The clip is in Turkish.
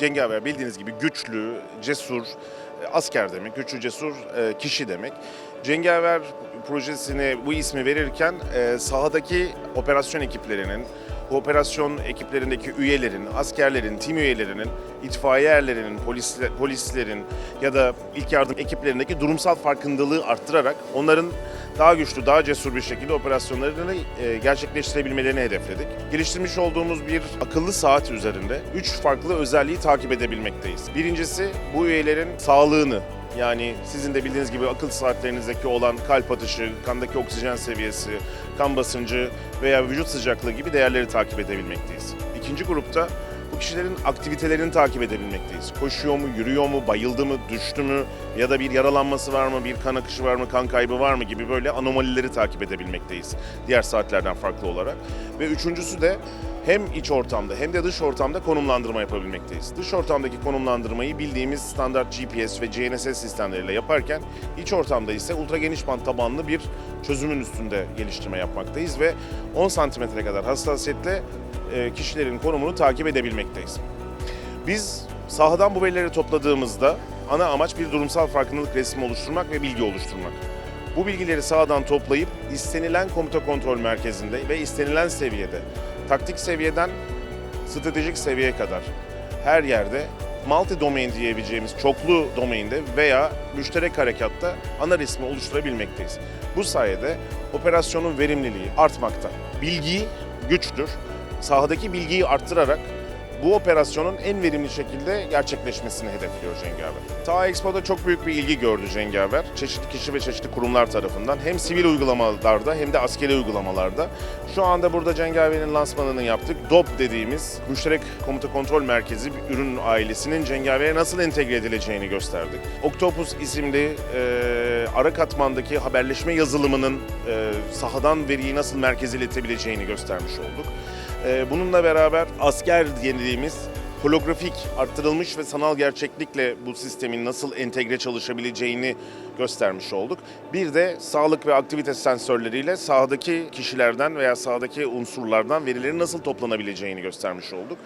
Cengaver bildiğiniz gibi güçlü, cesur, e, asker demek, güçlü, cesur e, kişi demek. Cengaver projesine bu ismi verirken e, sahadaki operasyon ekiplerinin, bu operasyon ekiplerindeki üyelerin, askerlerin, tim üyelerinin, itfaiye erlerinin, polisle- polislerin ya da ilk yardım ekiplerindeki durumsal farkındalığı arttırarak onların daha güçlü, daha cesur bir şekilde operasyonlarını e, gerçekleştirebilmelerini hedefledik. Geliştirmiş olduğumuz bir akıllı saat üzerinde 3 farklı özelliği takip edebilmekteyiz. Birincisi bu üyelerin sağlığını yani sizin de bildiğiniz gibi akıl saatlerinizdeki olan kalp atışı, kandaki oksijen seviyesi, kan basıncı veya vücut sıcaklığı gibi değerleri takip edebilmekteyiz. İkinci grupta kişilerin aktivitelerini takip edebilmekteyiz. Koşuyor mu, yürüyor mu, bayıldı mı, düştü mü ya da bir yaralanması var mı, bir kan akışı var mı, kan kaybı var mı gibi böyle anomalileri takip edebilmekteyiz diğer saatlerden farklı olarak. Ve üçüncüsü de hem iç ortamda hem de dış ortamda konumlandırma yapabilmekteyiz. Dış ortamdaki konumlandırmayı bildiğimiz standart GPS ve GNSS sistemleriyle yaparken iç ortamda ise ultra geniş band tabanlı bir çözümün üstünde geliştirme yapmaktayız ve 10 santimetre kadar hassasiyetle kişilerin konumunu takip edebilmekteyiz. Biz sahadan bu verileri topladığımızda ana amaç bir durumsal farkındalık resmi oluşturmak ve bilgi oluşturmak. Bu bilgileri sahadan toplayıp istenilen komuta kontrol merkezinde ve istenilen seviyede, taktik seviyeden stratejik seviyeye kadar her yerde multi domain diyebileceğimiz çoklu domainde veya müşterek harekatta ana resmi oluşturabilmekteyiz. Bu sayede operasyonun verimliliği artmakta. Bilgi güçtür. Sahadaki bilgiyi arttırarak bu operasyonun en verimli şekilde gerçekleşmesini hedefliyor Cengaver. Ta Expo'da çok büyük bir ilgi gördü Cengaver. Çeşitli kişi ve çeşitli kurumlar tarafından hem sivil uygulamalarda hem de askeri uygulamalarda. Şu anda burada Cengaver'in lansmanını yaptık. DOP dediğimiz Müşterek Komuta Kontrol Merkezi bir ürün ailesinin Cengaver'e nasıl entegre edileceğini gösterdik. Octopus isimli e, ara katmandaki haberleşme yazılımının e, sahadan veriyi nasıl merkeze iletebileceğini göstermiş olduk. Ee, Bununla beraber asker dediğimiz holografik, arttırılmış ve sanal gerçeklikle bu sistemin nasıl entegre çalışabileceğini göstermiş olduk. Bir de sağlık ve aktivite sensörleriyle sahadaki kişilerden veya sahadaki unsurlardan verilerin nasıl toplanabileceğini göstermiş olduk.